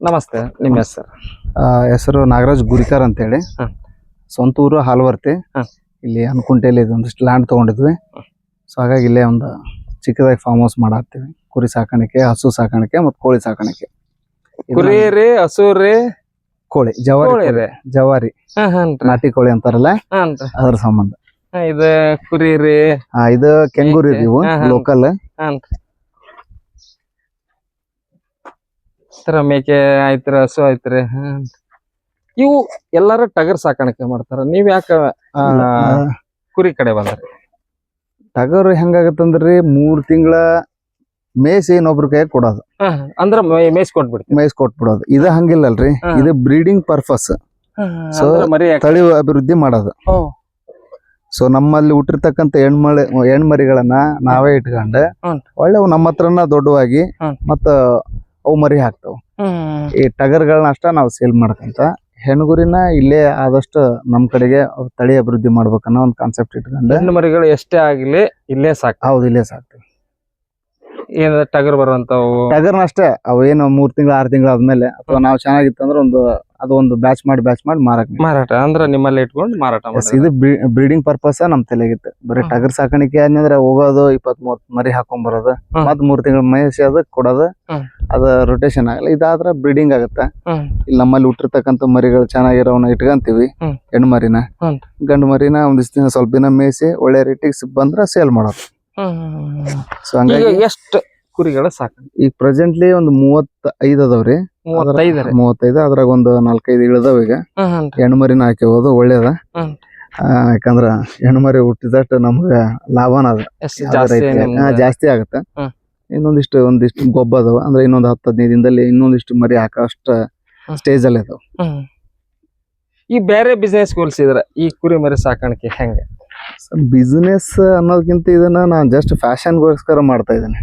ನಮಸ್ತೆ ನಿಮ್ಮ ಹೆಸರು? ಹೆಸರು ನಾಗರಾಜ್ ಗುರಿಕಾರ್ ಅಂತೇಳಿ. ಹೇಳಿ ಸ್ವಂತ ಊರು ಹಾಲ್ವರ್ತಿ. ಇಲ್ಲಿ ಅನ್ಕುಂಟೆಯಲ್ಲಿ ಒಂದಿಷ್ಟು ಲ್ಯಾಂಡ್ ತಗೊಂಡಿದ್ವಿ. ಸೊ ಹಾಗಾಗಿ ಇಲ್ಲೇ ಒಂದು ಚಿಕ್ಕದಾಗಿ ಫಾರ್ಮ್ ಹೌಸ್ ಮಾಡಾಕ್ತೀವಿ. ಕುರಿ ಸಾಕಾಣಿಕೆ ಹಸು ಸಾಕಾಣಿಕೆ ಮತ್ತು ಕೋಳಿ ಸಾಕಾಣಿಕೆ. ಕುರಿ ರೀ ಹಸು ರೀ? ಕೋಳಿ ಜವಾರಿ. ರೀ. ಜವಾರಿ. ನಾಟಿ ಕೋಳಿ ಅಂತಾರಲ್ಲ? ಅದರ ಸಂಬಂಧ. ಇದು ಕುರಿ ರೀ. ಇದು ಕೆಂಗೂರಿ. ಇವು. ಲೋಕಲ್ ತರ ಮೇಕೆ ಆಯ್ತ್ರಿ ಹಸು ಐತ್ರಿ ಹಾನ್ ಇವು ಎಲ್ಲಾರು ಟಗರ್ ಸಾಕಾಣಿಕೆ ಮಾಡ್ತಾರ. ನೀವ್ ಯಾಕ ಆ, ಕುರಿ ಕಡೆ ಬಂದ್ರಿ? ಟಗರ್ ಹೆಂಗಾಗತ್ತಂದ್ರಿ ಮೂರ್ ತಿಂಗಳ ಮೇಸಿ ಇನ್ನೊಬ್ರ ಕೈ ಕೊಡೋದು. ಅಂದ್ರ ಮೇಸ್ ಮೇಯ್ಸ್ ಕೊಟ್ಬಿಡ್ತೀವಿ ಮೇಯ್ಸ್ ಕೊಟ್ಬಿಡೋದು. ಇದು ಹಂಗಿಲ್ಲಲ್ರಿ. ಹ. ಇದು ಬ್ರೀಡಿಂಗ್ ಪರ್ಪಸ್. ಸೊ ಅಂದ್ರ ಮರಿ ಯಾಕ- ತಳಿ ಅಭಿವೃದ್ಧಿ ಮಾಡೋದು. ಓ. ಸೊ ನಮ್ಮಲ್ಲಿ ಹುಟ್ಟಿರ್ತಕ್ಕಂಥ ಹೆಣ್ಮಳೆ ಹೆಣ್ಮರಿಗಳನ್ನ ನಾವೇ ಇಟ್ಕೊಂಡು. ಒಳ್ಳೆ ನಮ್ಮ ಹತ್ರನ ದೊಡ್ಡವಾಗಿ. ಮತ್ತ ಅವು ಮರಿ ಹಾಕ್ತಾವ. ಈ ಟಗರ್ಗಳನ್ನ ಅಷ್ಟ ನಾವು ಸೇಲ್ ಮಾಡ್ಕಂತ ಹೆಣ್ಗುರಿನ ಇಲ್ಲೇ ಆದಷ್ಟು ನಮ್ ಕಡೆಗೆ ತಳಿ ಅಭಿವೃದ್ಧಿ ಮಾಡ್ಬೇಕನ್ನೋ ಒಂದು ಕಾನ್ಸೆಪ್ಟ್ ಇಟ್ಕೊಂಡು ಹೆಣ್ಣು ಮರಿಗಳು ಎಷ್ಟೇ ಆಗಲಿ ಇಲ್ಲೇ ಸಾಕ್ ಹೌದು ಇಲ್ಲೇ ಸಾಕ್ತಿವಿ. ಏನ ಟಗರ್ ಬರುವಂತವು? ಟಗರ್ನ ಅಷ್ಟೇ ಅವು ಏನು ಮೂರ್ ತಿಂಗಳು ಆರು ತಿಂಗಳು ಆದ್ಮೇಲೆ ಅಥವಾ ನಾವು ಚೆನ್ನಾಗಿತ್ತಂದ್ರೆ ಒಂದು ಅದು ಒಂದು ಬ್ಯಾಚ್ ಮಾಡಿ ಬ್ಯಾಚ್ ಮಾಡಿ ಮಾರಾಟ ಮಾರಾಟ ಅಂದ್ರ ನಿಮ್ಮಲ್ಲಿ ಇಟ್ಕೊಂಡು ಮಾರಾಟ ಇದು ಬ್ರೀಡಿಂಗ್ ಪರ್ಪಸ್ ನಮ್ ತಲೆಗಿತ್ತು ಬರೀ. ಟಗರ್ ಸಾಕಾಣಿಕೆ ಅಂದ್ರೆ ಹೋಗೋದು ಇಪ್ಪತ್ ಮೂವತ್ ಮರಿ ಹಾಕೊಂಡ್ ಬರೋದು ಹ್ಮ್. ಮತ್ ಮೂರ್ ತಿಂಗಳ ಮೇಯಿಸಿ ಅದು ಕೊಡೋದು ಹ್ಮ್. ಅದ ರೊಟೇಷನ್ ಆಗಲ್ಲ ಇದಾದ್ರ ಬ್ರೀಡಿಂಗ್ ಆಗುತ್ತೆ. ಇಲ್ಲಿ ನಮ್ಮಲ್ಲಿ ಹುಟ್ಟಿರ್ತಕ್ಕಂಥ ಮರಿಗಳು ಚೆನ್ನಾಗಿರೋವನ್ನ ಇಟ್ಕೊಂತೀವಿ ಹ್ಮ್. ಹೆಣ್ಣು ಮರಿನ ಹ್ಮ್. ಗಂಡು ಮರಿನ ಒಂದಿಷ್ಟು ದಿನ ಸ್ವಲ್ಪ ದಿನ ಮೇಯಿಸಿ ಒಳ್ಳೆ ರೇಟಿಗೆ ಬಂದ್ರ ಸೇಲ್ ಮಾಡೋದು ಸೊ ಈಗ ಹಂಗಾಗಿ ಎಷ್ಟು ಕುರಿಗಳ ಸಾಕಣೆ ಈಗ ಪ್ರೆಸೆಂಟ್ಲಿ ಒಂದು ಮೂವತ್ತ ಐದ್ ಅದಾವ್ರಿ. ಮೂವತ್ತೈದು ರೀ. ಮೂವತ್ತೈದು ಅದ್ರಾಗ ಒಂದು ನಾಲ್ಕೈದು ಇಳಿದಾವ ಈಗ. ಹೆಣ್ಮರಿನ ಹಾಕಿಬೋದು ಒಳ್ಳೇದ. ಯಾಕಂದ್ರ ಹೆಣ್ಮರಿ ಮರಿ ಹುಟ್ಟಿದಷ್ಟು ನಮ್ಗ ಲಾಭನ ಅದ. ಜಾಸ್ತಿ ಆಗತ್ತ ಹಾ, ಜಾಸ್ತಿ ಆಗತ್ತೆ. ಹ್ಮ್. ಇನ್ನೊಂದಿಷ್ಟು ಒಂದಿಷ್ಟು ಗೊಬ್ಬ ಅದಾವ. ಅಂದ್ರೆ ಇನ್ನೊಂದು ಹತ್ತು ಹದಿನೈದು ದಿನದಲ್ಲಿ ಇನ್ನೊಂದಿಷ್ಟು ಮರಿ ಹಾಕೋಷ್ಟ ಹ್ಮ್. ಸ್ಟೇಜ್ ಅಲ್ಲಿ ಅದಾವ. ಹ್ಮ್. ಈ ಬೇರೆ ಬಿಸ್ನೆಸ್ ಹೋಲಿಸಿದ್ರ ಈ ಕುರಿ ಮರಿ ಸಾಕಾಣಿಕೆ ಹೆಂಗ? ಬಿಸ್ನೆಸ್ ಅನ್ನೋದಕ್ಕಿಂತ ಇದನ್ನ ನಾನು ಜಸ್ಟ್ ಫ್ಯಾಷನ್ಗೋಸ್ಕರ ಮಾಡ್ತಾ ಇದ್ದೇನೆ.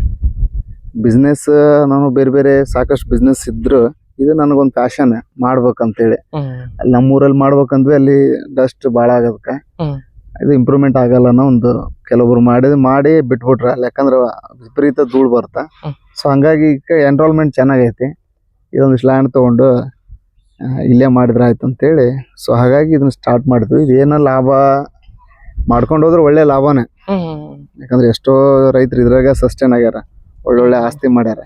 ಬಿಸ್ನೆಸ್ ನಾನು ಬೇರೆ ಬೇರೆ ಸಾಕಷ್ಟು ಬಿಸ್ನೆಸ್ ಇದ್ರು ಇದು ನನಗೊಂದು ಫ್ಯಾಷನ್ ಮಾಡ್ಬೇಕಂತೇಳಿ. ಅಲ್ಲಿ ನಮ್ಮೂರಲ್ಲಿ ಮಾಡ್ಬೇಕಂದ್ವಿ ಅಲ್ಲಿ ಡಸ್ಟ್ ಭಾಳ ಆಗೋದಕ್ಕೆ. ಇದು ಇಂಪ್ರೂವ್ಮೆಂಟ್ ಆಗಲ್ಲ ಅನ್ನೋ ಒಂದು ಕೆಲವೊಬ್ರು ಮಾಡಿದ್ ಮಾಡಿ ಬಿಟ್ಬಿಟ್ರ. ಅಲ್ಲಿ ಯಾಕಂದ್ರೆ ವಿಪರೀತ ಧೂಳು ಬರ್ತಾ. ಸೊ ಹಂಗಾಗಿ ಈಗ ಎನ್ರೋಲ್ಮೆಂಟ್ ಚೆನ್ನಾಗೈತಿ. ಇದೊಂದು ಲ್ಯಾಂಡ್ ತೊಗೊಂಡು ಇಲ್ಲೇ ಮಾಡಿದ್ರೆ ಆಯ್ತು ಅಂತೇಳಿ ಸೊ ಹಾಗಾಗಿ ಇದನ್ನ ಸ್ಟಾರ್ಟ್ ಮಾಡಿದ್ವಿ. ಇದೇನ ಲಾಭ ಮಾಡ್ಕೊಂಡು ಹೋದ್ರೆ ಒಳ್ಳೆ ಲಾಭನೇ. ಯಾಕಂದ್ರೆ ಎಷ್ಟೋ ರೈತರು ಇದ್ರಾಗ ಸಸ್ಟೈನ್ ಆಗ್ಯಾರ. ಒಳ್ಳೊಳ್ಳೆ ಆಸ್ತಿ ಮಾಡ್ಯಾರ.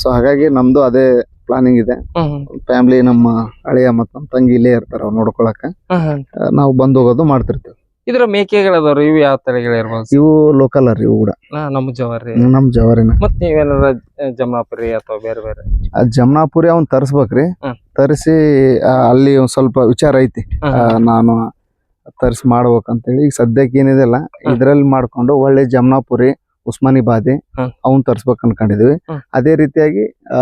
ಸೊ ಹಾಗಾಗಿ ನಮ್ದು ಅದೇ ಪ್ಲಾನಿಂಗ್ ಇದೆ. ಫ್ಯಾಮಿಲಿ ನಮ್ಮ ಅಳಿಯ ಮತ್ತು ನಮ್ಮ ತಂಗಿ ಇಲ್ಲೇ ಇರ್ತಾರ ಅವ್ರು ನೋಡ್ಕೊಳಕ. ನಾವು ಬಂದು ಹೋಗೋದು ಮಾಡ್ತಿರ್ತೀವಿ. ಇದ್ರ ಮೇಕೆಗಳದವ್ರು ಇವು ಯಾವ ತಳಿಗಳಿರ್ಬೋದು ಇವು ಲೋಕಲ್ ಅರ್ರಿ ಇವು ಕೂಡ. ನಮ್ಮ ಜವಾರಿ. ನಮ್ಮ ಜವಾರಿನ. ಮತ್ ನೀವೇನಾರ ಜಮ್ನಾಪುರಿ ಅಥವಾ ಬೇರೆ ಬೇರೆ? ಜಮ್ನಾಪುರಿ ಅವ್ನ್ ತರಿಸ್ಬೇಕ್ರಿ. ತರಿಸಿ ಅಲ್ಲಿ ಒಂದ್ ಸ್ವಲ್ಪ ವಿಚಾರ ಐತಿ. ನಾನು ತರಿಸಿ ಮಾಡ್ಬೇಕಂತೇಳಿ. ಈಗ ಸದ್ಯಕ್ಕೆ ಏನಿದೆಲ್ಲ ಇದ್ರಲ್ಲಿ ಮಾಡ್ಕೊಂಡು ಒಳ್ಳೆ ಜಮ್ನಾಪುರಿ ಉಸ್ಮಾನಿ ಬಾಧೆ ಅವನ್ ತರ್ಸ್ಬೇಕು ಅನ್ಕೊಂಡಿದೀವಿ. ಅದೇ ರೀತಿಯಾಗಿ ಆ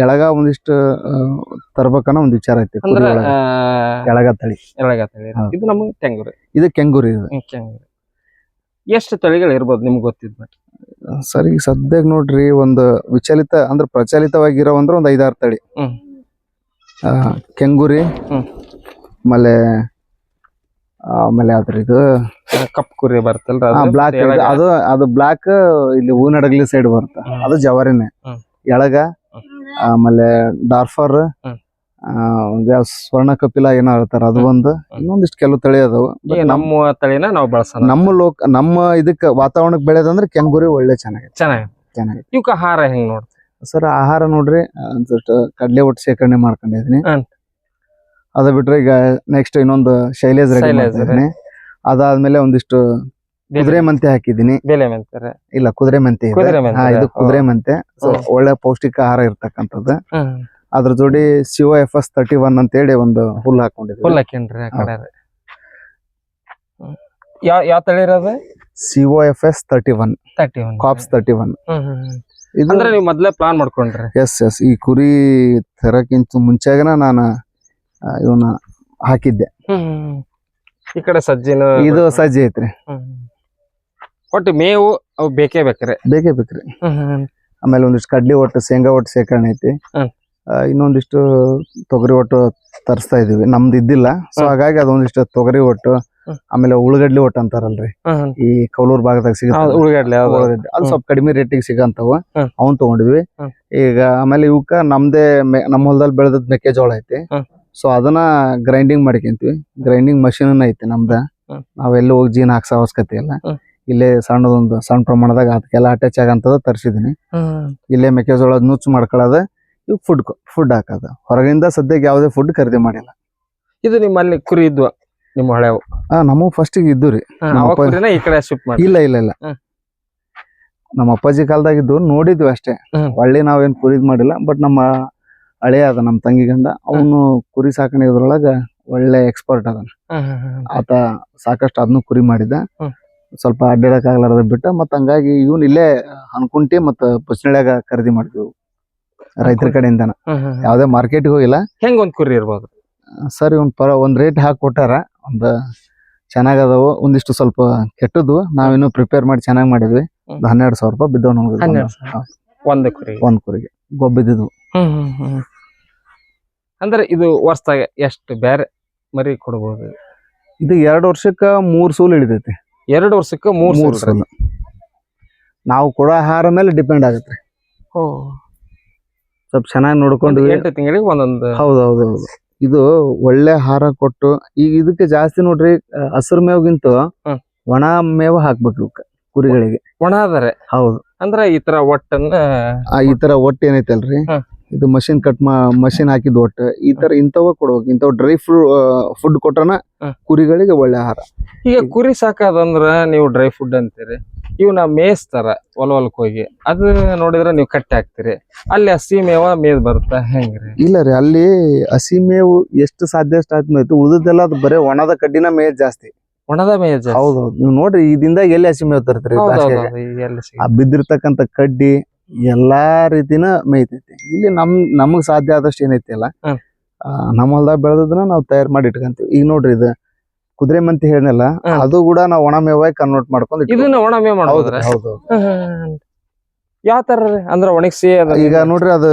ಎಳಗ ಒಂದಿಷ್ಟು ತರ್ಬೇಕನ್ನ ಒಂದ್ ವಿಚಾರ ಐತಿ ಅಂದ್ರ ಒಳಗ. ಎಳಗ ತಳಿ ಎಳಗ ತಳಿ ಹೌದು. ಇದು ನಮಗೆ ತೆಂಗುರಿ ಇದು ಕೆಂಗೂರಿ ಇದು ಕೆಂಗುರಿ ಎಷ್ಟು ತಳಿಗಳು ಇರ್ಬೋದು ನಿಮ್ಗೆ ಗೊತ್ತಿದ್ ಸರಿ ಸರ್ ಈಗ ಸದ್ಯಕ್ಕೆ ನೋಡ್ರಿ ಒಂದು ವಿಚಲಿತ ಅಂದ್ರೆ ಪ್ರಚಲಿತವಾಗಿರೋ ಅಂದ್ರೆ ಒಂದ್ ಐದಾರು ತಳಿ ಹ್ಮ್. ಆ, ಕೆಂಗೂರಿ ಹ್ಮ್. ಆಮೇಲೆ ಆಮೇಲೆ ಯಾವ್ದ್ರಿ ಇದು ಕಪ್ ಕುರಿ ಬರ್ತಲ್ಲ? ಬ್ಲಾಕ್ ಅದು ಅದು ಬ್ಲಾಕ್ ಇಲ್ಲಿ ಹೂನಡಗಲಿ ಸೈಡ್ ಬರುತ್ತೆ. ಅದು ಜವಾರಿನೇ. ಎಳಗ ಆಮೇಲೆ ಡಾರ್ಫರ್ ಸ್ವರ್ಣ ಕಪಿಲ ಏನೋ ಹೇಳ್ತಾರ ಅದು ಒಂದು. ಇನ್ನೊಂದಿಷ್ಟು ಕೆಲವು ತಳಿ ಅದಾವ. ನಮ್ಮ ತಳಿನ ನಾವು ಬಳಸ ನಮ್ಮ ಲೋಕ ನಮ್ಮ ಇದಕ್ಕ ವಾತಾವರಣಕ್ಕೆ ಬೆಳೆದಂದ್ರೆ ಕೆಂಗುರಿ ಒಳ್ಳೆ ಚೆನ್ನಾಗಿ ಚೆನ್ನಾಗಿ ಚೆನ್ನಾಗಿ ಇವಕ್ಕ ಆಹಾರ ಹೆಂಗ್ ನೋಡ್ತೀವಿ ಸರ್ ಆಹಾರ ನೋಡ್ರಿ ಒಂದಿಷ್ಟು ಕಡ್ಲೆ ಒಟ್ಟು ಶೇಖರಣೆ ಮಾಡ್ಕೊಂಡಿದೀನಿ. ಅದ ಬಿಟ್ರೆ ಈಗ ನೆಕ್ಸ್ಟ್ ಇನ್ನೊಂದು ಶೈಲೇಜ್ ರೆಡಿ ಅದಾದ್ಮೇಲೆ ಒಂದಿಷ್ಟು ಕುದುರೆ ಮಂತೆ ಹಾಕಿದೀನಿ ಬೆಲೆ ಇಲ್ಲ ಕುದುರೆ ಮಂತೆ ಇದೆ. ಕುದುರೆ ಹಾ ಇದು ಕುದುರೆ ಮಂತೆ ಹ್ಮ್. ಒಳ್ಳೆ ಪೌಷ್ಟಿಕ ಆಹಾರ ಇರ್ತಕ್ಕಂಥದ್ದು ಅದ್ರ ಜೋಡಿ CO F S thirty one ಅಂತ ಹೇಳಿ ಒಂದು ಹುಲ್ಲು ಹಾಕೊಂಡಿದ್ವಿ ಫುಲ್ ಹಾಕಿನ್ರಿ ಆ ಕಡೆ ರೀ. ಹ್ಮ್. ಯಾವ ಯಾವ ತಳಿ ಇರೋದು CO F S thirty one thirty one COFS thirty one ಇದು ಅಂದ್ರೆ ನೀವು ಮೊದಲೇ ಪ್ಲಾನ್ ಮಾಡ್ಕೊಂಡ್ರಿ. ಎಸ್ ಎಸ್ ಈ ಕುರಿ ತರಕ್ಕಿಂತ ಮುಂಚೆಗನ ನಾನು ಆ, ಇವನ್ನ ಹಾಕಿದ್ದೆ. ಈ ಕಡೆ ಸಜ್ಜಿನ ಇದು ಸಜ್ಜಿ ಐತ್ರಿ. ಒಟ್ಟು ಮೇವು ಅವು ಬೇಕೇ ಬೇಕ್ರಿ? ಬೇಕೇ ಬೇಕ್ರಿ. ಆಮೇಲೆ ಒಂದಿಷ್ಟು ಕಡ್ಲಿ ಒಟ್ಟು ಶೇಂಗಾ ಒಟ್ಟು ಶೇಖರಣೆ ಐತಿ. ಇನ್ನೊಂದಿಷ್ಟು ತೊಗರಿ ಒಟ್ಟು ತರಿಸ್ತಾ ಇದೀವಿ. ನಮ್ದು ಇದ್ದಿಲ್ಲ. ಸೊ. ಹಾಗಾಗಿ ಅದೊಂದಿಷ್ಟು ತೊಗರಿ ಒಟ್ಟು ಆಮೇಲೆ ಉಳ್ಳಗಡ್ಲಿ ಒಟ್ಟು ಅಂತಾರಲ್ರಿ. ಈ ಕೌಲೂರ್ ಭಾಗದಾಗ ಸಿಗುತ್ತೆ ಅಲ್ಲಿ ಹೌದು. ಅದು ಸ್ವಲ್ಪ ಕಡಿಮೆ ರೇಟಿಗೆ ಸಿಗಂತಾವ. ಅವನ್ ತಗೊಂಡಿದ್ವಿ. ಈಗ ಆಮೇಲೆ ಇವಕ್ಕ ನಮ್ದೇ ನಮ್ಮ ಹೊಲದಲ್ಲಿ ಬೆಳೆದದ್ ಮೆಕ್ಕೆಜೋಳ ಐತಿ. ಸೊ ಅದನ್ನ ಗ್ರೈಂಡಿಂಗ್ ಮಾಡ್ಕೊಂತೀವಿ. ಗ್ರೈಂಡಿಂಗ್ ಮಷೀನ್ ಐತಿ ನಮ್ದ. ನಾವೆಲ್ಲ ಹೋಗಿ ಜೀನ್ ಹಾಕ್ಸೋ ಅವಶ್ಯಕತೆ ಇಲ್ಲ. ಇಲ್ಲೇ ಸಣ್ಣದೊಂದು ಸಣ್ಣ ಪ್ರಮಾಣದಾಗ ಅದಕ್ಕೆಲ್ಲ ಅಟ್ಯಾಚ್ ಆಗಂತದ ತರಿಸಿದೀನಿ. ಇಲ್ಲೇ ಮೆಕ್ಕೆಜೋಳ ನುಚ್ಚು ಮಾಡ್ಕೊಳ್ಳೋದ ಇವ್ ಫುಡ್ ಫುಡ್ ಹಾಕೋದು. ಹೊರಗಿಂದ ಸದ್ಯಕ್ಕೆ ಯಾವುದೇ ಫುಡ್ ಖರೀದಿ ಮಾಡಿಲ್ಲ. ಇದು ನಿಮ್ಮಲ್ಲಿ ಕುರಿ ಇದ್ವು ನಿಮ್ಮ ಹಳೆವು? ಆ ನಮಗೂ ಫಸ್ಟ್ ಇದ್ದು ರೀ. ನಮ್ಮ ಈ ಕಡೆ ಶಿಫ್ಟ್ ಮಾಡಿ ಇಲ್ಲ ಇಲ್ಲ ಇಲ್ಲ. ನಮ್ಮ ಅಪ್ಪಾಜಿ ಕಾಲದಾಗ ಇದ್ದು ನೋಡಿದ್ವಿ ಅಷ್ಟೇ. ಹೊಳ್ಳಿ ಒಳ್ಳೆ ನಾವೇನ್ ಕುರಿದ್ ಮಾಡಿಲ್ಲ ಬಟ್ ನಮ್ಮ ಹಳೆಯ ಅದ ನಮ್ಮ ತಂಗಿ ಗಂಡ ಅವನು ಕುರಿ ಸಾಕಣೆ ಇದ್ರೊಳಗ ಒಳ್ಳೆ ಎಕ್ಸ್ಪರ್ಟ್ ಅದನ. ಆತ ಸಾಕಷ್ಟು ಅದನ್ನು ಕುರಿ ಮಾಡಿದ ಸ್ವಲ್ಪ ಅಡ್ಡಾಡಕ್ ಆಗ್ಲಾರ್ದ ಬಿಟ್ಟ ಮತ್ತ ಹಂಗಾಗಿ ಇವನ್ ಇಲ್ಲೇ ಅನ್ಕುಂಟಿ ಮತ್ತ ಪುಸ್ನಳ್ಯಾಗ ಖರೀದಿ ಮಾಡ್ತೀವಿ ರೈತರ ಕಡೆಯಿಂದನ. ಯಾವ್ದೇ ಮಾರ್ಕೆಟ್ಗೆ ಹೋಗಿಲ್ಲ. ಹೆಂಗ್ ಒಂದ್ ಕುರಿ ಇರ್ಬೋದು? ಸರ್ ಇವನ್ ಪರ ಒಂದ್ ರೇಟ್ ಹಾಕಿ ಕೊಟ್ಟಾರ. ಒಂದ್ ಚೆನ್ನಾಗದವು ಒಂದಿಷ್ಟು ಸ್ವಲ್ಪ ಕೆಟ್ಟದ್ದು. ನಾವಿನ್ನು ಪ್ರಿಪೇರ್ ಮಾಡಿ ಚೆನ್ನಾಗಿ ಮಾಡಿದ್ವಿ. ಹನ್ನೆರಡು ಸಾವಿರ ರೂಪಾಯಿ ಬಿದ್ದವ್ ನಮ್ಗೆ. ಹನ್ನೆರಡು ಒಂದ್ ಕುರಿ. ಒಂದ್ ಕುರಿಗೆ. ಗೊಬ್ಬಿದ್ದು ಹ್ಮ್ ಹ್ಮ್ ಹ್ಮ್. ಅಂದ್ರೆ ಇದು ವರ್ಷದಾಗ ಎಷ್ಟು ಬೇರೆ ಮರಿ ಕೊಡ್ಬೋದು? ಇದು ಎರಡು ವರ್ಷಕ್ಕ ಮೂರ್ ಸೂಲ್ ಹಿಡಿತೈತಿ. ಎರಡು ವರ್ಷಕ್ಕೆ ಮೂರ್ ಮೂರ್ ಸೂಲ್. ನಾವು ಕೊಡೋ ಆಹಾರ ಮೇಲೆ ಡಿಪೆಂಡ್ ಆಗುತ್ತೆ ಸ್ವಲ್ಪ ಚೆನ್ನಾಗಿ ನೋಡ್ಕೊಂಡು ಎಂಟು ತಿಂಗಳಿಗೆ ಒಂದೊಂದು. ಹೌದು ಹೌದು ಹೌದು ಇದು ಒಳ್ಳೆ ಆಹಾರ ಕೊಟ್ಟು ಈಗ ಇದಕ್ಕೆ ಜಾಸ್ತಿ ನೋಡ್ರಿ ಹಸಿರು ಮೇವ್ಗಿಂತ ಹ್ಮ್. ಒಣ ಮೇವು ಹಾಕ್ಬೇಕು ಇವಕ್ಕೆ ಕುರಿಗಳಿಗೆ. ಒಣ ಆದರೆ? ಹೌದು. ಅಂದ್ರೆ ಈ ತರ ಒಟ್ಟನ್ನ ಆ ಈ ತರ ಒಟ್ಟು ಏನೈತಲ್ರಿ? ಹ್ಮ್. ಇದು ಮಷಿನ್ ಕಟ್ ಮಾ ಮಷಿನ್ ಹಾಕಿದ್ ಒಟ್ಟು. ಈ ತರ ಇಂಥವ ಕೊಡ್ಬೇಕು. ಇಂಥವ್ ಡ್ರೈ ಫ್ರೂ ಫುಡ್ ಕೊಟ್ರನ ಕುರಿಗಳಿಗೆ ಒಳ್ಳೆ ಆಹಾರ. ಈಗ ಕುರಿ ಸಾಕೋದಂದ್ರ ನೀವು ಡ್ರೈ ಫುಡ್ ಅಂತೀರಿ. ಇವನ್ನ ಮೇಯಿಸ್ತಾರ ಹೊಲ ಹೊಲಕ್ ಹೋಗಿ. ಅದು ನೋಡಿದ್ರೆ ನೀವು ಕಟ್ಟಿ ಹಾಕ್ತೀರಿ. ಅಲ್ಲಿ ಹಸಿ ಮೇವ ಮೇದ್ ಬರುತ್ತಾ ಹೆಂಗ್ರಿ? ಇಲ್ಲ ರೀ ಅಲ್ಲಿ ಹಸಿ ಮೇವು ಎಷ್ಟು ಸಾಧ್ಯ ಅಷ್ಟು ಆದ್ಮೇಲೆ ಉಳಿದೆಲ್ಲ ಅದು ಬರೀ ಒಣದ ಕಡ್ಡಿನ ಮೇಯ್ ಜಾಸ್ತಿ. ಒಣದ ಮೇಯ. ಹೌದೌದು. ನೀವು ನೋಡ್ರಿ ಇದಿಂದ ಎಲ್ಲಿ ಹಸಿ ಮೇವ್ ತರ್ತೀರಿ? ಬಿದ್ದಿರ್ತಕ್ಕಂಥ ಕಡ್ಡಿ ಎಲ್ಲಾ ರೀತಿನ ಮೇಯ್ತೈತಿ ಇಲ್ಲಿ ನಮ್ ನಮಗ್ ಸಾಧ್ಯ ಆದಷ್ಟು ಏನೈತಿ ಅಲ್ಲ ಹ್ಮ್. ನಮ್ಮ ಹೊಲ್ದಾಗ ಬೆಳೆದದನ್ನ ನಾವು ತಯಾರು ಮಾಡಿ ಇಟ್ಕೊಂತೀವಿ ಈಗ ನೋಡ್ರಿ ಇದು ಕುದುರೆ ಮಂತಿ ಹೇಳಿದ್ನಲ್ಲ ಹ್ಮ್. ಅದು ಕೂಡ ನಾವು ಒಣ ಮೇವಾಗಿ ಕನ್ವರ್ಟ್ ಮಾಡ್ಕೊಂಡು ಇಟ್ಕೊಂತೀವಿ. ಇದನ್ನ ಒಣ ಮೇವ್ ಹೌದು ಮಾಡೋದ್ರ ಹೌದು ಯಾವ ತರ ರೀ? ಅಂದ್ರ ಒಣಗಿಸಿ ಈಗ ನೋಡ್ರಿ ಅದು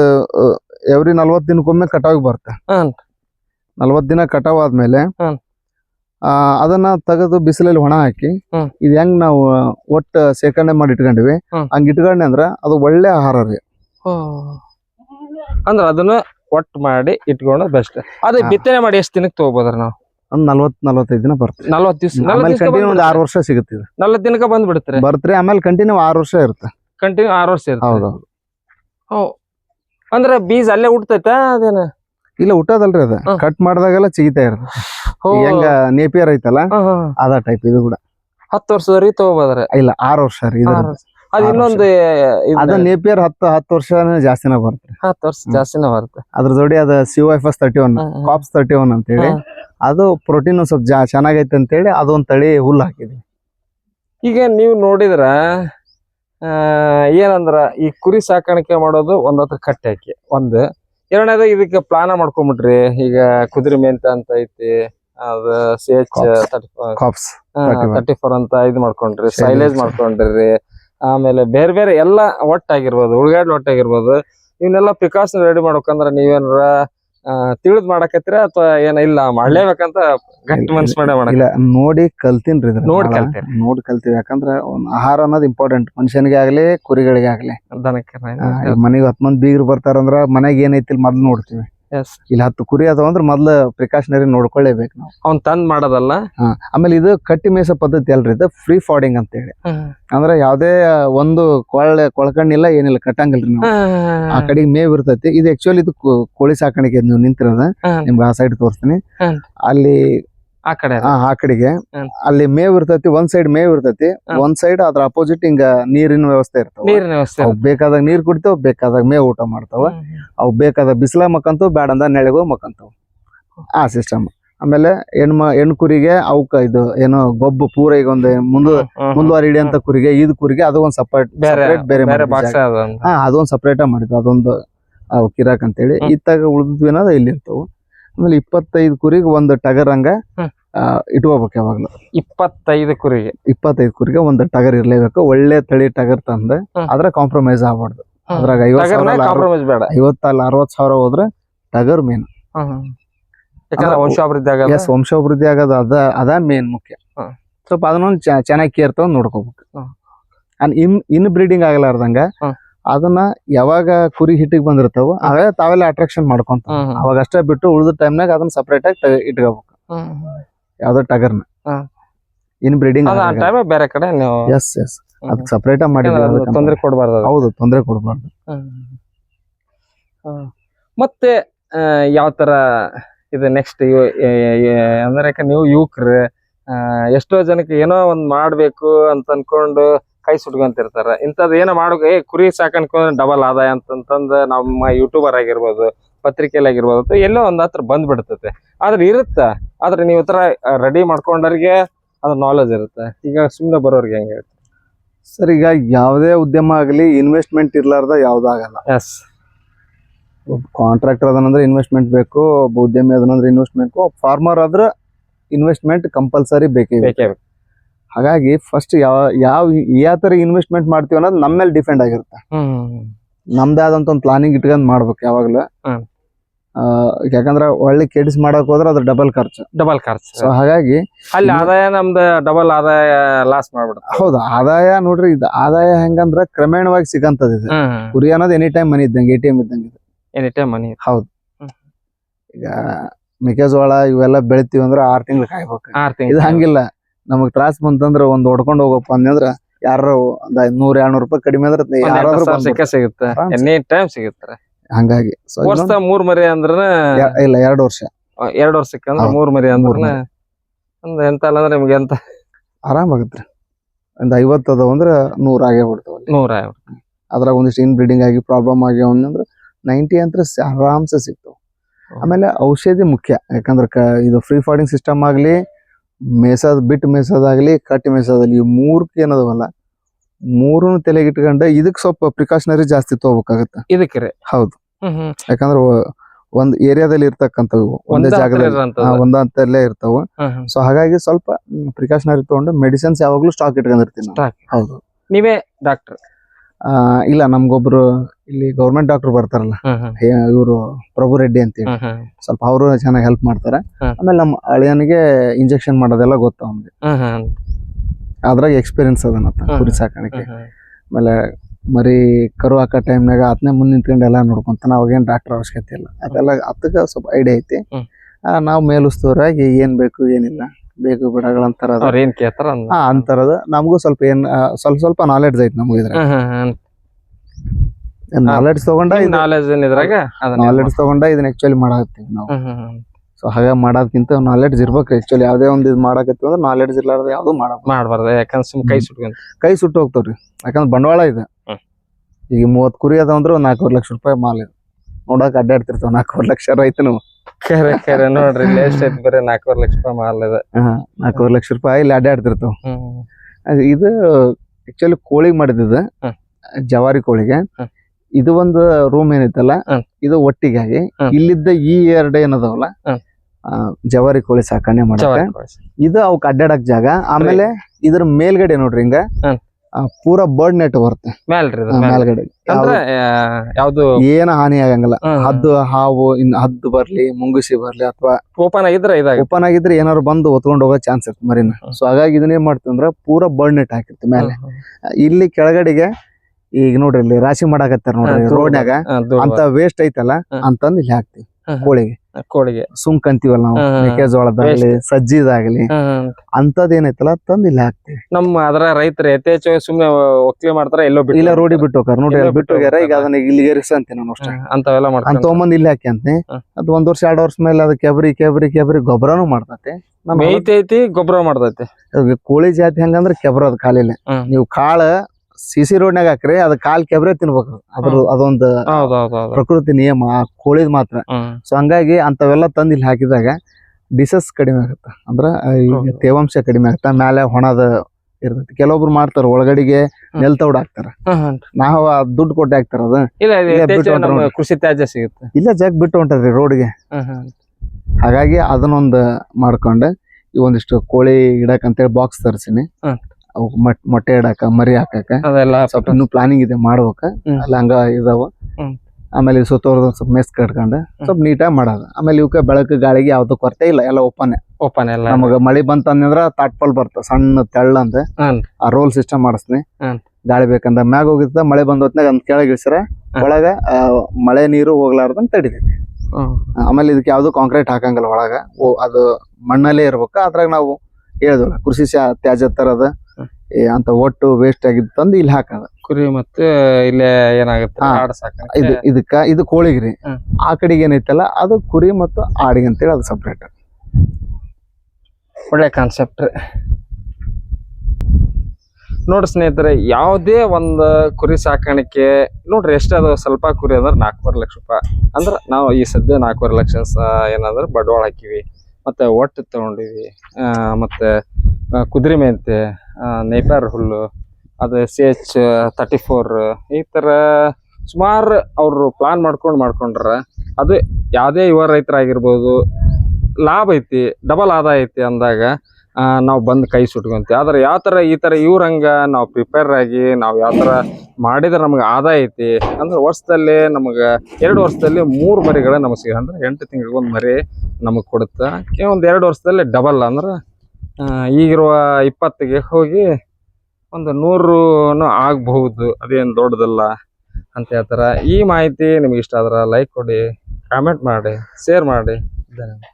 ಎವ್ರಿ ನಲ್ವತ್ ದಿನಕ್ಕೊಮ್ಮೆ ಕಟಾವ್ ಬರುತ್ತೆ ಹ್ಮ್. ನಲ್ವತ್ ದಿನ ಕಟಾವ್ ಆದ್ಮೇಲೆ ಹ್ಮ್. ಅದನ್ನ ತೆಗೆದು ಬಿಸಿಲಲ್ಲಿ ಒಣ ಹಾಕಿ ಇದು ಹೆಂಗ್ ನಾವು ಒಟ್ಟು ಶೇಖರಣೆ ಮಾಡಿ ಇಟ್ಕೊಂಡಿವಿ. ಹಂಗ ಇಟ್ಕೊಂಡೆ ಅಂದ್ರ ಅದು ಒಳ್ಳೆ ಆಹಾರ ರೀ. ಅಂದ್ರ ಅದನ್ನ ಒಟ್ಟು ಮಾಡಿ ಇಟ್ಕೊಂಡು ಬೆಸ್ಟ್. ಅದೇ ಬಿತ್ತನೆ ಮಾಡಿ ಎಷ್ಟು ದಿನಕ್ಕೆ ತಗೋಬೋದ್ರ ನಾವು? ಒಂದ್ ನಲ್ವತ್ ನಲ್ವತ್ತೈದು ದಿನ ಬರ್ತದೆ. ನಲ್ವತ್ ದಿವಸ ಆಮೇಲೆ ಕಂಟಿನ್ಯೂ ಒಂದ್ ಆರು ವರ್ಷ ಸಿಗುತ್ತೆ ಇದು. ನಲ್ವತ್ ದಿನಕ್ಕೆ ಬಂದ್ ಬಿಡ್ತಾರೆ ಬರ್ತ್ರಿ ಆಮೇಲೆ ಕಂಟಿನ್ಯೂ ಆರು ವರ್ಷ ಇರುತ್ತೆ. ಕಂಟಿನ್ಯೂ ಆರು ವರ್ಷ ಇರುತ್ತೆ ಹೌದು ಅಂದ್ರೆ ಅಂದ್ರ ಬೀಜ ಅಲ್ಲೇ ಹುಟ್ಟತೈತ ಅದೇನ? ಇಲ್ಲ ಹುಟ್ಟೋದಲ್ರಿ ಅದ. ಕಟ್ ಮಾಡಿದಾಗೆಲ್ಲ ಚಿಗಿತಾ ಇರ್ತದೆ ಹೋ. ಹೆಂಗ ನೇಪಿಯರ್ ಐತಲ್ಲ. ಅದ ಟೈಪ್ ಇದು ಕೂಡ. ಹತ್ತು ವರ್ಷದವ್ರಿ ತಗೋಬೋದ್ರೆ? ಇಲ್ಲ ಆರು ವರ್ಷ ರೀ ಇದು ಅದ್ ಇನ್ನೊಂದು ಅದ ನೇಪಿಯರ್ ಹತ್ತು ಹತ್ತು ವರ್ಷ ಜಾಸ್ತಿನ ಬರುತ್ತೆ ಹತ್ತು ವರ್ಷ ಜಾಸ್ತಿನ ಬರುತ್ತೆ. ಅದ್ರ ಜೋಡಿ ಅದ C F S thirty one. COFS thirty one ಅಂತೇಳಿ. ಅದು ಪ್ರೋಟೀನ್ ಸ್ವಲ್ಪ ಜಾ ಚೆನ್ನಾಗೈತೆ ಅಂತೇಳಿ ಅದೊಂದ್ ತಳಿ ಹುಲ್ಲು ಹಾಕಿದ್ವಿ. ಈಗ ನೀವು ನೋಡಿದ್ರ ಆ, ಏನಂದ್ರ ಈ ಕುರಿ ಸಾಕಾಣಿಕೆ ಮಾಡೋದು ಒಂದ್ ಹತ್ರ ಕಟ್ಟಿ ಹಾಕಿ. ಒಂದು ಎರಡನೇದು ಇದಕ್ಕೆ ಪ್ಲಾನ ಮಾಡ್ಕೊಂಬಿಟ್ರಿ. ಈಗ ಕುದುರೆ ಮೆಂತ ಅಂತ ಐತಿ ಅದ C H. Thirty COFS thirty four ಅಂತ ಇದು ಮಾಡ್ಕೊಂಡ್ರಿ. ಸೈಲೇಜ್ ಮಾಡ್ಕೊಂಡ್ರಿ. ಆಮೇಲೆ ಬೇರೆ ಬೇರೆ ಎಲ್ಲ ಒಟ್ಟಾಗಿರ್ಬೋದು ಉಳ್ಗಾಡ್ ಒಟ್ಟಾಗಿರ್ಬೋದು. ಇವನ್ನೆಲ್ಲ ಪಿಕಾಸ್ ರೆಡಿ ಮಾಡ್ಬೇಕಂದ್ರ ನೀವೇನಾರ ತಿಳಿದ್ ಮಾಡಕತ್ತೀರ ಅಥವಾ ಏನ ಇಲ್ಲ ಮಾಡ್ಲೇಬೇಕಂತ ಗಂಟ್ ಮನ್ಸ್ ಮಾಡೇ ಮಾಡಕ್ ಇಲ್ಲ ನೋಡಿ ಕಲ್ತೀನ್ರಿ ಇದ್ರ ನೋಡ್ ಭಾಳ. ಕಲ್ತೀರಿ. ನೋಡ್ ಕಲ್ತೀವಿ ಯಾಕಂದ್ರ ಒಂದ್ ಆಹಾರ ಅನ್ನೋದು ಇಂಪಾರ್ಟೆಂಟ್ ಮನುಷ್ಯನಿಗೆ ಆಗ್ಲಿ ಕುರಿಗಳಿಗೆ ಆಗ್ಲಿ ದನಕ್ಕೆ ಆ, ಈಗ ಮನೆಗೆ ಹತ್ ಮಂದಿ ಬೀಗ್ರು ಬರ್ತಾರಂದ್ರ ಮನೆಗೆ ಏನೈತಿ ಮೊದ್ಲು ನೋಡ್ತೀವಿ ಇಲ್ಲಿ ಹತ್ತು ಕುರಿ ಅದಾವ ಅಂದ್ರೆ ಮೊದ್ಲು ಪ್ರಿಕಾಷನರಿ ನೋಡ್ಕೊಳ್ಳೇಬೇಕು ನಾವು. ಅವ್ನ್ ತಂದ್ ಮಾಡೋದಲ್ಲ? ಹಾ ಆಮೇಲೆ ಇದು ಕಟ್ಟಿ ಮೇಸ ಪದ್ಧತಿ ಅಲ್ರಿ ಇದು ಫ್ರೀ ಫಾರ್ಡಿಂಗ್ ಅಂತ ಹೇಳಿ ಅಂದ್ರೆ ಯಾವ್ದೇ ಒಂದು ಕೊಳ ಕೊಳ್ಕಣ್ಣಿಲ್ಲ ಏನಿಲ್ಲ ಕಟ್ಟಂಗಿಲ್ರಿ ನಾವು. ಆ ಕಡೆಗೆ ಮೇವ್ ಇರ್ತೈತಿ. ಇದು ಆಕ್ಚುಲಿ ಇದು ಕೋ- ಕೋಳಿ ಸಾಕಾಣಿಕೆ ನೀವು ನಿಂತಿರೋದ ನಿಮ್ಗೆ ಆ ಸೈಡ್ ತೋರಿಸ್ತೀನಿ. ಅಲ್ಲಿ ಆ ಕಡೆ ಆ ಆ ಕಡೆಗೆ. ಅಲ್ಲಿ ಮೇವ್ ಇರ್ತೈತಿ ಒಂದ್ ಸೈಡ್ ಮೇವ್ ಇರ್ತೈತಿ. ಒಂದ್ ಸೈಡ್ ಅದ್ರ ಅಪೋಸಿಟ್ ಹಿಂಗ ನೀರಿನ ವ್ಯವಸ್ಥೆ ಇರ್ತಾವ. ನೀರಿನ ವ್ಯವಸ್ಥೆ ಅವ್ ಬೇಕಾದಾಗ ನೀರ್ ಕುಡಿತಾವ ಬೇಕಾದಾಗ ಮೇವ್ ಊಟ ಮಾಡ್ತಾವ. ಅವ್ ಬೇಕಾದ ಬಿಸಿಲ ಮಕ್ಕಂತಾವ ಬ್ಯಾಡಂದ ನೆಳೆಗೋ ಮಕ್ಕಂತಾವ. ಆ ಸಿಸ್ಟಮ್ ಆಮೇಲೆ ಹೆಣ್ಮ ಹೆಣ್ ಕುರಿಗೆ ಅವಕ್ಕ ಇದು ಏನೋ ಗೊಬ್ಬು ಪೂರ ಈಗ ಒಂದು ಮುಂದ ಮುಂದುವರಿ ಹಿಡಿಯಂತ ಕುರಿಗೆ ಈದ್ ಕುರಿಗೆ ಅದು ಒಂದ್ ಸಪರೇಟ್ ಬೇರೆ ಬೇರೆ ಹಾ ಅದೊಂದ್ ಸಪರೇಟ್ ಮಾಡಿದ್ವಿ ಅದೊಂದು ಅವ್ ಕಿರಾಕ್ ಅಂತೇಳಿ. ಇತ್ತಾಗ ಉಳಿದ್ವಿ ಅನ್ನೋದು ಇಲ್ಲಿ ಇರ್ತಾವ. ಆಮೇಲೆ ಇಪ್ಪತ್ತೈದು ಕುರಿಗೆ ಒಂದು ಟಗರ್ ಹಂಗ ಇಟ್ಕೋಬೇಕು ಯಾವಾಗ್ಲೂ. ಇಪ್ಪತ್ತೈದು ಕುರಿಗೆ. ಇಪ್ಪತ್ತೈದು ಕುರಿಗೆ ಒಂದು ಟಗರ್ ಇರ್ಲೇಬೇಕು. ಒಳ್ಳೆ ತಳಿ ಟಗರ್ ತಂದು. ಅದ್ರ ಕಾಂಪ್ರಮೈಸ್ ಆಗ್ಬಾರ್ದು. ಅದ್ರಾಗ ಐವತ್ ಸಾವಿರ ಅರವತ್- ಕಾಂಪ್ರಮೈಸ್ ಬೇಡ. ಐವತ್ತಲ್ಲ ಅರವತ್ ಸಾವಿರ ಹೋದ್ರೆ ಟಗರ್ ಮೇನ್ ವಂಶಾಭಿವೃದ್ಧಿ ಆಗೋದು ಎಸ್ ವಂಶಾಭಿವೃದ್ಧಿ ಆಗೋದು ಅದ ಅದ ಮೇನ್ ಮುಖ್ಯ. ಸ್ವಲ್ಪ ಅದನ್ನೊಂದು ಚೆನ್ನಾಗಿ ಕೇರ್ ತಗೊಂಡ್ ನೋಡ್ಕೋಬೇಕು. ಅಂಡ್ ಇನ್ ಇನ್ ಬ್ರೀಡಿಂಗ್ ಆಗಲಾರ್ದಂಗ. ಅದನ್ನ ಯಾವಾಗ ಕುರಿ ಹಿಟ್ಟಿಗೆ ಬಂದಿರ್ತಾವ ಅವಾಗ ತಾವೆಲ್ಲ ಅಟ್ರಾಕ್ಷನ್ ಮಾಡ್ಕೊಂತ ಅವಾಗ ಅಷ್ಟೇ ಬಿಟ್ಟು ಉಳಿದ ಟೈಮ್ನಾಗ ಅದನ್ನ ಸಪ್ರೇಟ್ ಆಗಿ ಇಟ್ಕೋಬೇಕು. ಯಾವ್ದೋ ಟಗರ್ನ. ಇನ್ ಬ್ರೀಡಿಂಗ್ ಅದ ಆ ಟೈಮ್ ಬೇರೆ ಕಡೆ ನೀವು ಎಸ್ ಎಸ್ ಅದಕ್ಕೆ ಸಪ್ರೇಟ್ ಆಗಿ ಮಾಡಿದ್ರೆ ತೊಂದರೆ ಕೊಡಬಾರ್ದು ಹೌದು ತೊಂದರೆ ಕೊಡಬಾರ್ದು. ಮತ್ತೆ ಯಾವ ತರ ಇದು ನೆಕ್ಸ್ಟ್ ಅಂದ್ರೆ ನೀವು ಯುವಕರು ಎಷ್ಟೋ ಜನಕ್ಕೆ ಏನೋ ಒಂದು ಮಾಡಬೇಕು ಅಂತ ಅನ್ಕೊಂಡು ಕೈ ಸುಟ್ಕೊಂತಿರ್ತಾರ. ಇಂಥದ್ದು ಏನು ಮಾಡೋ ಏ ಕುರಿ ಸಾಕಾಣಿಕೆ ಡಬಲ್ ಆದಾಯ ಅಂತಂತಂದು ನಮ್ಮ ಯೂಟ್ಯೂಬರ್ ಆಗಿರ್ಬೋದು ಪತ್ರಿಕೆಯಲ್ಲಿ ಆಗಿರ್ಬೋದು ಅಥವಾ ಎಲ್ಲೋ ಒಂದು ಹತ್ರ ಬಂದ್ಬಿಡ್ತೈತೆ. ಆದ್ರೆ ಇರುತ್ತೆ ಆದ್ರೆ ನೀವು ತರ ರೆಡಿ ಮಾಡ್ಕೊಂಡವ್ರಿಗೆ ಅದು ನಾಲೆಜ್ ಇರುತ್ತೆ. ಈಗ ಸುಮ್ಮನೆ ಬರೋರಿಗೆ ಹೆಂಗೆ ಸರ್ ಈಗ ಯಾವುದೇ ಉದ್ಯಮ ಆಗಲಿ ಇನ್ವೆಸ್ಟ್ಮೆಂಟ್ ಇರ್ಲಾರ್ದ ಯಾವ್ದಾಗಲ್ಲ ಎಸ್ ಕಾಂಟ್ರಾಕ್ಟರ್ ಅದನಂದ್ರೆ ಇನ್ವೆಸ್ಟ್ಮೆಂಟ್ ಬೇಕು ಒಬ್ಬ ಉದ್ಯಮಿ ಅದನಂದ್ರೆ ಇನ್ವೆಸ್ಟ್ಮೆಂಟ್ ಬೇಕು ಫಾರ್ಮರ್ ಆದ್ರೆ ಇನ್ವೆಸ್ಟ್ಮೆಂಟ್ ಕಂಪಲ್ಸರಿ ಬೇಕು. ಬೇಕೇ ಬೇಕು. ಹಾಗಾಗಿ ಫಸ್ಟ್ ಯಾವ ಯಾವ ಯಾವ ತರ ಇನ್ವೆಸ್ಟ್ಮೆಂಟ್ ಮಾಡ್ತೀವಿ ಅನ್ನೋದು ನಮ್ಮ ಮೇಲೆ ಡಿಪೆಂಡ್ ಆಗಿರುತ್ತೆ. ನಮ್ದೇ ಆದಂತ ಒಂದು ಪ್ಲಾನಿಂಗ್ ಇಟ್ಕೊಂಡ್ ಮಾಡ್ಬೇಕು ಯಾವಾಗ್ಲೂ. ಯಾಕಂದ್ರೆ ಒಳ್ಳೆ ಕೆಡಿಸ್ ಮಾಡಕ್ ಹೋದ್ರೆ ಅದು ಡಬಲ್ ಖರ್ಚು. ಡಬಲ್ ಖರ್ಚು. ಸೊ ಹಾಗಾಗಿ ಅಲ್ಲಿ ಆದಾಯ ನಮ್ದು ಡಬಲ್ ಆದಾಯ ಲಾಸ್ ಮಾಡ್ಬಿಡುತ್ತೆ. ಹೌದು ಆದಾಯ ನೋಡ್ರಿ ಇದು ಆದಾಯ ಹೆಂಗಂದ್ರ ಕ್ರಮೇಣವಾಗಿ ಸಿಗಂತದ ಇದು. ಕುರಿ ಅನ್ನೋದು ಎನಿ ಟೈಮ್ ಮನಿ ಇದ್ದಂಗೆ ಎ ಟಿ ಎಂ ಇದ್ದಂಗೆ ಇದು. ಎನಿ ಟೈಮ್ ಮನಿ ಹೌದು. ಈಗ ಮೆಕ್ಕೆಜೋಳ ಇವೆಲ್ಲ ಬೆಳಿತೀವಿ ಅಂದ್ರೆ ಆರ್ ತಿಂಗಳು ಕಾಯ್ಬೇಕು. ಆರ್ ಇದು ಹಂಗಿಲ್ಲ. ನಮಗ್ ತ್ರಾಸ್ ಬಂತಂದ್ರ ಒಂದ್ ಹೊಡ್ಕೊಂಡ್ ಹೋಗಪ್ಪ ಅಂದ್ರ ಯಾರು ಒಂದ್ ನೂರ್ ಎರಡ್ನೂರ್ ರೂಪಾಯಿ ಕಡಿಮೆ ಅಂದ್ರೆ ಯಾರಾದ್ರೂ ಸಿಕ್ಕ ಸಿಗುತ್ತೆ. ಎನಿ ಟೈಮ್ ಸಿಗುತ್ತೆ ಹಂಗಾಗಿ So ವರ್ಷ ಇನ್ನೊಂದ್- ಮೂರ್ ಮರಿ ಅಂದ್ರ ಇಲ್ಲ ಎರಡ್ ವರ್ಷ. ಎರಡ್ ವರ್ಷಕ್ಕೆ ಅಂದ್ರೆ ಹೌದು. ಮೂರ್ ಮರಿ ಅಂದ್ರೆ ಮರಿ. ಒಂದ್ ಎಂತ ಅಲ್ಲ ಅಂದ್ರೆ ನಿಮ್ಗೆ ಎಂತ? ಆರಾಮ್ ಆಗತ್ರಿ ಒಂದ್ ಐವತ್ತು ಅದಾವ ಅಂದ್ರ ನೂರ್ ಆಗೇ ಬಿಡ್ತಾವ ನೂರ ಅದ್ರಾಗ ಒಂದಿಷ್ಟು ಇನ್ ಬ್ರೀಡಿಂಗ್ ಆಗಿ ಪ್ರಾಬ್ಲಮ್ ಆಗ್ಯಾವ ಅಂದ್ರೆ ನೈಂಟಿ ಅಂತ ಆರಾಮ್ಸೆ ಸಿಗ್ತಾವ. ಆಮೇಲೆ ಔಷಧಿ ಮುಖ್ಯ. ಯಾಕಂದ್ರೆ ಕ ಇದು ಫ್ರೀ ಫಾರ್ಡಿಂಗ್ ಸಿಸ್ಟಮ್ ಆಗ್ಲಿ ಮೇಸದ್ ಬಿಟ್ಟು ಮೇಸೋದಾಗ್ಲಿ ಕಟ್ಟಿ ಮೇಸೋದಾಗ್ಲಿ ಈ ಮೂರ್ಕ್ ಏನದವಲ್ಲ ಮೂರನ್ನು ತಲೆಗೆ ಇದಕ್ಕೆ ಇದಕ್ ಸ್ವಲ್ಪ ಪ್ರಿಕಾಷನರಿ ಜಾಸ್ತಿ ತಗೋಬೇಕಾಗತ್ತೆ. ಇದಕ್ಕೆ ರೀ ಹೌದು ಯಾಕಂದ್ರೆ ಒಂದು ಏರಿಯಾದಲ್ಲಿ ಇರ್ತಕ್ಕಂಥವು ಒಂದೇ ಜಾಗದಲ್ಲಿ. ಒಂದಂತಲ್ಲೇ ಇರ್ತಾವ. ಸೊ ಹಾಗಾಗಿ ಸ್ವಲ್ಪ ಪ್ರಿಕಾಷನರಿ ತಗೊಂಡು ಮೆಡಿಸಿನ್ಸ್ ಯಾವಾಗ್ಲೂ ಸ್ಟಾಕ್ ಇಟ್ಕೊಂಡಿರ್ತೀನಿ ಹೌದು. ನೀವೇ ಡಾಕ್ಟರ್ ಆ, ಇಲ್ಲ ನಮ್ಗೊಬ್ರು ಇಲ್ಲಿ ಗೌರ್ಮೆಂಟ್ ಡಾಕ್ಟರ್ ಬರ್ತಾರಲ್ಲ ಇವರು ಪ್ರಭು ರೆಡ್ಡಿ ಅಂತೇಳಿ. ಹ್ಮ್ ಹ್ಮ್. ಸ್ವಲ್ಪ ಅವರು ಚೆನ್ನಾಗಿ ಹೆಲ್ಪ್ ಮಾಡ್ತಾರೆ. ಆಮೇಲೆ ನಮ್ಮ ಅಳಿಯನಿಗೆ ಇಂಜೆಕ್ಷನ್ ಮಾಡೋದೆಲ್ಲ ಗೊತ್ತು ಅವನಿಗೆ. ಅದ್ರಾಗ ಎಕ್ಸ್ಪೀರಿಯನ್ಸ್ ಅದನ್ನತ್ತ. ಕುರಿ ಸಾಕಾಣಿಕೆ. ಆಮೇಲೆ ಮರಿ ಕರು ಹಾಕೋ ಟೈಮ್ನಾಗ ಆತನೇ ಮುಂದೆ ನಿಂತ್ಕೊಂಡು ಎಲ್ಲ ನೋಡ್ಕೊಂತಾನೆ ಅವಾಗೇನು ಡಾಕ್ಟರ್ ಅವಶ್ಯಕತೆ ಇಲ್ಲ. ಅದೆಲ್ಲ ಅದಕ್ಕೆ ಸ್ವಲ್ಪ ಐಡಿಯಾ ಐತಿ. ನಾವು ಮೇಲುಸ್ತುವರಾಗಿ ಏನು ಬೇಕು ಏನಿಲ್ಲ. ಬೇಕು ಬಿಡಗಳಂತಾರ ಅವ್ರ ಏನ್ ಕೇಳ್ತಾರ. ಹಾ ಅಂತರದ. ನಮಗೂ ಸ್ವಲ್ಪ ಏನ್ ಸ್ವಲ್ಪ ಸ್ವಲ್ಪ ನಾಲೆಡ್ಜ್ ಐತಿ ನಮಗೂ ಇದ್ರ. ನಾಲೆಡ್ಜ್ ತಗೊಂಡ ಏನ್ ಇದ್ರಾಗ? ನಾಲೆಡ್ಜ್ ತಗೊಂಡ ಇದನ್ನ ಆಕ್ಚುಲಿ ಮಾಡಾಕತ್ತೀವಿ ನಾವು. ಸೊ ಹಾಗೆ ಮಾಡೋದಕ್ಕಿಂತ ನಾಲೆಡ್ಜ್ ಇರ್ಬೇಕು ಆಕ್ಚುಲಿ ಯಾವ್ದೇ ಒಂದು ಇದು ಮಾಡಾಕತ್ತೀವಿ ಅಂದ್ರೆ ನಾಲೆಡ್ಜ್ ಇರ್ಲಾರ್ದ ಯಾವ್ದು ಮಾಡಕ್ ಮಾಡ್ಬಾರ್ದು. ಯಾಕಂದ್ರೆ ಸುಮ್ ಕೈ ಸುಟ್ಕೊಂಡ್. ಕೈ ಸುಟ್ಟು ಹೋಗ್ತಾವ್ರಿ. ಯಾಕಂದ್ರೆ ಬಂಡವಾಳ ಇದೆ. ಈಗ ಮೂವತ್ ಕುರಿ ಅದ ಅಂದ್ರೆ ಒಂದ್ ನಾಲ್ಕೂವರೆ ಲಕ್ಷ ರೂಪಾಯಿ ಮಾಲ್ ಇದೆ. ನೋಡಕ್ ಅಡ್ಡಾಡ್ತಿರ್ತಾವ ನಾಲ್ಕೂವರೆ ಲಕ್ಷ ರೈತನು ಖರೆ ಖರೆ. ನೋಡ್ರಿ ಇಲ್ಲಿ ಎಷ್ಟ್ ಐತಿ ಬರೀ ನಾಲ್ಕೂವರೆ ಲಕ್ಷ ರೂಪಾಯಿ ಮಾಲ್ ಇದೆ. ನಾಲ್ಕೂವರೆ ಲಕ್ಷ ರೂಪಾಯಿ. ಇಲ್ಲಿ ಅಡ್ಡಾಡ್ತಿರ್ತಾವ ಅದ್ ಇದು ಆಕ್ಚುಲಿ ಕೋಳಿಗೆ ಮಾಡಿದ್ದು ಹ್ಮ್. ಜವಾರಿ ಕೋಳಿಗೆ. ಹ್ಮ್. ಇದು ಒಂದು ರೂಮ್ ಏನೈತಲ್ಲ ಹ್ಮ್. ಇದು ಒಟ್ಟಿಗಾಗಿ. ಹ್ಮ್. ಇಲ್ಲಿದ್ದ ಈ ಎರಡು ಏನದಾವಲ್ಲ ಹ್ಮ್. ಆ, ಜವಾರಿ ಕೋಳಿ ಸಾಕಣೆ ಮಾಡಕ್ಕೆ ಇದು ಅವಕ್ ಅಡ್ಡಾಡಕ್ ಜಾಗ. ಆಮೇಲೆ ಇದ್ರ ಮೇಲ್ಗಡೆ ನೋಡ್ರಿ ಹಿಂಗ. ಹ್ಮ್. ಪೂರಾ ಬರ್ಡ್ ನೆಟ್ ಬರುತ್ತೆ. ಮ್ಯಾಲ್ರಿ. ಮೇಲ್ಗಡೆ ಅಂದ್ರೆ ಯಾವ್ದು ಏನ ಹಾನಿ ಆಗಂಗಿಲ್ಲ. ಹದ್ದು ಹಾವು ಇನ್ ಹದ್ದು ಬರ್ಲಿ ಮುಂಗುಸಿ ಬರ್ಲಿ ಅಥವಾ ಓಪನ್ ಆಗಿದ್ರೆ ಇದಾಗ ಓಪನ್ ಆಗಿದ್ರೆ ಏನಾರು ಬಂದು ಒತ್ಕೊಂಡು ಹೋಗೋ ಚಾನ್ಸ್ ಇರ್ತದೆ ಮರಿನ. ಸೊ ಹಾಗಾಗಿ ಇದನ್ನ ಏನ್ ಮಾಡ್ತೀವಿ ಅಂದ್ರೆ ಪೂರ ಬರ್ಡ್ ನೆಟ್ ಹಾಕಿರ್ತೀವಿ ಮೇಲೆ ಇಲ್ಲಿ ಕೆಳಗಡೆಗೆ ಈಗ ನೋಡ್ರಿ ಇಲ್ಲಿ ರಾಶಿ ಮಾಡಾಕತ್ತಾರ ನೋಡ್ರಿ ರೋಡ್ನ್ಯಾಗ ಅಂತ ವೇಸ್ಟ್ ಐತಲ್ಲ. ಅಂತಂದ್ ಇಲ್ಲಿ ಹಾಕ್ತಿವಿ ಕೋಳಿಗೆ. ಕೋಳಿಗೆ. ಸುಂಕ ಅಂತೀವಲ್ಲ ನಾವು? ಹ್ಮ್, ಹ್ಮ್. ಮೆಕ್ಕೆಜೋಳದಾಗ್ಲಿ ಸಜ್ಜಿದಾಗ್ಲಿ ಹ್ಮ್. ಅಂತದ್ ಏನೈತಲ್ಲ ತಂದ್ ಇಲ್ಲಿ ಹಾಕ್ತಿವಿ. ನಮ್ಮ ಅದರ ರೈತರು ಯಥೇಚ್ಛವಾಗಿ ಸುಮ್ನೆ ಒಕ್ಲಿ ಮಾಡ್ತಾರ ಎಲ್ಲೋ ಬಿಟ್ಟು ಇಲ್ಲ ರೋಡಿ ಬಿಟ್ಟು ಹೋಗಾರ ನೋಡಿ ಎಲ್ಲೋ ಅಲ್ಲಿ ಬಿಟ್ಟು ಬಿಟ್ಟು ಹೋಗ್ಯಾರ. ಈಗ ಹೋಗ್ತಾರ. ಅದನ್ನ ಇಲ್ಲಿ ಏರಿಸಂತೆ ನಾನು ಅಷ್ಟೇ. ಅಂತವೆಲ್ಲ ಅಂತ ಮಾಡ್ತಾರೆ. ತೊಗೊಂಬಂದ್ ಇಲ್ಲಿ ಹಾಕಿ ಅಂತ ಅದ್ ಒಂದ್ ವರ್ಷ ಎರಡ್ ವರ್ಷ ಮೇಲೆ ಅದಕ್ಕೆ ಕೆಬ್ರಿ ಕೆಬರಿ ಕೆಬರಿ ಗೊಬ್ಬರನು ಮಾಡ್ತತೆ. ನಮ್ಮ ಐತಿ ಮೇಯ್ತೈತಿ ಗೊಬ್ಬರ ಮಾಡ್ತೈತಿ. ಕೋಳಿ ಜಾತಿ ಹೆಂಗಂದ್ರೆ ಕೆಬ್ರ ಅದು ಕಾಲಿಲ್ಲ ಹ್ಮ್. ನೀವು ಕಾಳ ಸಿ ಸಿ ರೋಡ್ನಾಗ ಹಾಕ್ರಿ ಅದ್ ಕಾಲ್ ಕೆಬ್ರೆ ತಿನ್ಬೇಕು ಅದ್ರ. ಅದೊಂದು ಪ್ರಕೃತಿ ನಿಯಮ ಕೋಳಿದ್ ಮಾತ್ರ. ಸೊ ಹಂಗಾಗಿ ಅಂತವೆಲ್ಲ ತಂದು ಇಲ್ಲಿ ಹಾಕಿದಾಗ ಡಿಸಸ್ ಕಡಿಮೆ ಆಗುತ್ತೆ. ಅಂದ್ರ ತೇವಾಂಶ ಕಡಿಮೆ ಆಗುತ್ತೆ. ಮ್ಯಾಲೆ ಹೊಣದ ಇರ್ತೈತಿ. ಕೆಲವೊಬ್ರು ಮಾಡ್ತಾರ ಒಳಗಡೆಗೆ ನೆಲ್ ತೌಡ್ ಹಾಕ್ತಾರ. ನಾವು ದುಡ್ಡು ಕೊಟ್ಟು ಹಾಕ್ತಾರ ಅದ. ಕೃಷಿ ತ್ಯಾಜ್ಯ ಸಿಗುತ್ತೆ. ಇಲ್ಲ ಜಗ್ ಬಿಟ್ಟು ಹೊಂಟದ್ರಿ ರೋಡ್ಗೆ. ಹಾಗಾಗಿ ಅದನ್ನೊಂದು ಮಾಡ್ಕೊಂಡು ಈ ಒಂದಿಷ್ಟು ಕೋಳಿ ಇಡಕ್ ಅಂತೇಳಿ ಬಾಕ್ಸ್ ತರ್ಸಿನಿ. ಅವಕ್ ಮೊಟ್- ಮೊಟ್ಟೆ ಇಡಾಕ ಮರಿ ಹಾಕಾಕ ಅದೆಲ್ಲ ಸ್ವಲ್ಪ ಇನ್ನೂ ಪ್ಲಾನಿಂಗ್ ಇದೆ ಮಾಡ್ಬೇಕ. ಹ್ಮ್. ಅಲ್ಲ ಹಂಗ ಇದಾವ. ಹ್ಮ್. ಆಮೇಲೆ ಸುತ್ತೋರ್ದ ಸ್ವಲ್ಪ ಮೆಸ್ ಕಟ್ಕೊಂಡು ಸ್ವಲ್ಪ ನೀಟಾಗಿ ಮಾಡೋದು. ಆಮೇಲೆ ಇವಕ್ಕೆ ಬೆಳಕು ಗಾಳಿಗೆ ಯಾವ್ದು ಕೊರತೆ ಇಲ್ಲ ಎಲ್ಲ ಓಪನ್ ಓಪನ್ ಎಲ್ಲ. ನಮಗ ಮಳಿ ಬಂತಂದ್ರ ತಾಟ್ಪಲ್ ಬರ್ತ ಸಣ್ಣ ತೆಳ್ಳ ಅಂತ. ಆ ರೋಲ್ ಸಿಸ್ಟಮ್ ಮಾಡಿಸ್ತೀನಿ. ಗಾಳಿ ಬೇಕಂದ ಮ್ಯಾಗ ಹೋಗಿದ್ದ ಮಳೆ ಬಂದ ಹೊತ್ನಾಗ ಅಂತ ಕೆಳಗೆ ಇಳಿಸ್ರ. ಒಳಗ ಆ, ಮಳೆ ನೀರು ಹೋಗ್ಲಾರ್ದಂಗ್ ತಡಿತೈತಿ ಹ್ಮ್. ಆಮೇಲೆ ಇದಕ್ಕೆ ಯಾವ್ದು ಕಾಂಕ್ರೀಟ್ ಹಾಕಂಗಿಲ್ಲ ಒಳಗ. ಓ ಅದು ಮಣ್ಣಲ್ಲೇ ಇರ್ಬೇಕು. ಅದ್ರಾಗ ನಾವು ಹೇಳಿದ್ವಲ್ಲ ಕೃಷಿ ತ್ಯಾಜ್ಯ ತರದ ಅಂತ ಒಟ್ಟು ವೇಸ್ಟ್ ಆಗಿದ್ದು ತಂದು ಇಲ್ಲಿ ಹಾಕದ ಕುರಿ ಮತ್ತೆ ಇಲ್ಲೇ ಏನಾಗುತ್ತೆ? ಹಾ. ಸಾಕ ಇದು ಇದಕ್ಕ ಇದು ಕೋಳಿಗ್ರಿ. ಹ್ಮ್. ಆ ಕಡೆಗೆ ಏನೈತಲ್ಲ ಅದು ಕುರಿ ಮತ್ತು ಆಡಿಗೆ ಅಂತೇಳಿ ಅದು ಸಪ್ರೇಟ್ ಒಳ್ಳೆ ಕಾನ್ಸೆಪ್ಟ್ ನೋಡಿ ಸ್ನೇಹಿತರೆ ಯಾವುದೇ ಒಂದು ಕುರಿ ಸಾಕಾಣಿಕೆ ನೋಡ್ರಿ ಎಷ್ಟು ಅದು ಸ್ವಲ್ಪ ಕುರಿ ಅಂದ್ರೆ ನಾಲ್ಕೂವರೆ ಲಕ್ಷ ರೂಪಾಯಿ. ಅಂದ್ರೆ ನಾವು ಈ ಸದ್ಯ ನಾಲ್ಕೂವರೆ ಲಕ್ಷ ಸ- ಏನಂದ್ರೆ ಬಂಡವಾಳ ಹಾಕಿವಿ. ಮತ್ತೆ ಒಟ್ಟು ತಗೊಂಡಿವಿ. ಆ, ಮತ್ತೆ ಕುದುರೆ ಮೆಂತೆ ನೇಪಾರ್ ಹುಲ್ಲು, ಅದು ಸಿ ಎಚ್ ತರ್ಟಿ ಫೋರ್, ಈ ಥರ ಸುಮಾರು ಅವರು ಪ್ಲಾನ್ ಮಾಡ್ಕೊಂಡು ಮಾಡ್ಕೊಂಡ್ರೆ, ಅದು ಯಾವುದೇ ಯುವ ರೈತರಾಗಿರ್ಬೋದು, ಲಾಭ ಐತಿ ಡಬಲ್ ಆದಾಯ ಐತಿ ಅಂದಾಗ ನಾವು ಬಂದು ಕೈ ಸುಟ್ಕೊಂತೀವಿ. ಆದ್ರೆ ಯಾವ ಥರ ಈ ಥರ ಇವ್ರಂಗ ನಾವು ಪ್ರಿಪೇರ್ ಆಗಿ, ನಾವು ಯಾವ ಥರ ಮಾಡಿದ್ರೆ ನಮ್ಗೆ ಆದಾಯ ಐತಿ, ಅಂದ್ರೆ ವರ್ಷದಲ್ಲಿ ನಮಗೆ ಎರಡು ವರ್ಷದಲ್ಲಿ ಮೂರು ಮರಿಗಳ ನಮಗೆ ಸಿಗ ಅಂದ್ರೆ ಎಂಟು ತಿಂಗಳಿಗೆ ಒಂದು ಮರಿ ನಮಗೆ ಕೊಡುತ್ತೆ. ಒಂದು ಎರಡು ವರ್ಷದಲ್ಲಿ ಡಬಲ್ ಅಂದ್ರೆ ಈಗಿರುವ ಇಪ್ಪತ್ತಿಗೆ ಹೋಗಿ ಒಂದು ನೂರು ಆಗಬಹುದು. ಅದೇನು ದೊಡ್ಡದಲ್ಲ ಅಂತ ಹೇಳ್ತಾರೆ. ಈ ಮಾಹಿತಿ ನಿಮ್ಗೆ ಇಷ್ಟ ಆದ್ರೆ ಲೈಕ್ ಕೊಡಿ ಕಾಮೆಂಟ್ ಮಾಡಿ ಶೇರ್ ಮಾಡಿ. ಧನ್ಯವಾದ.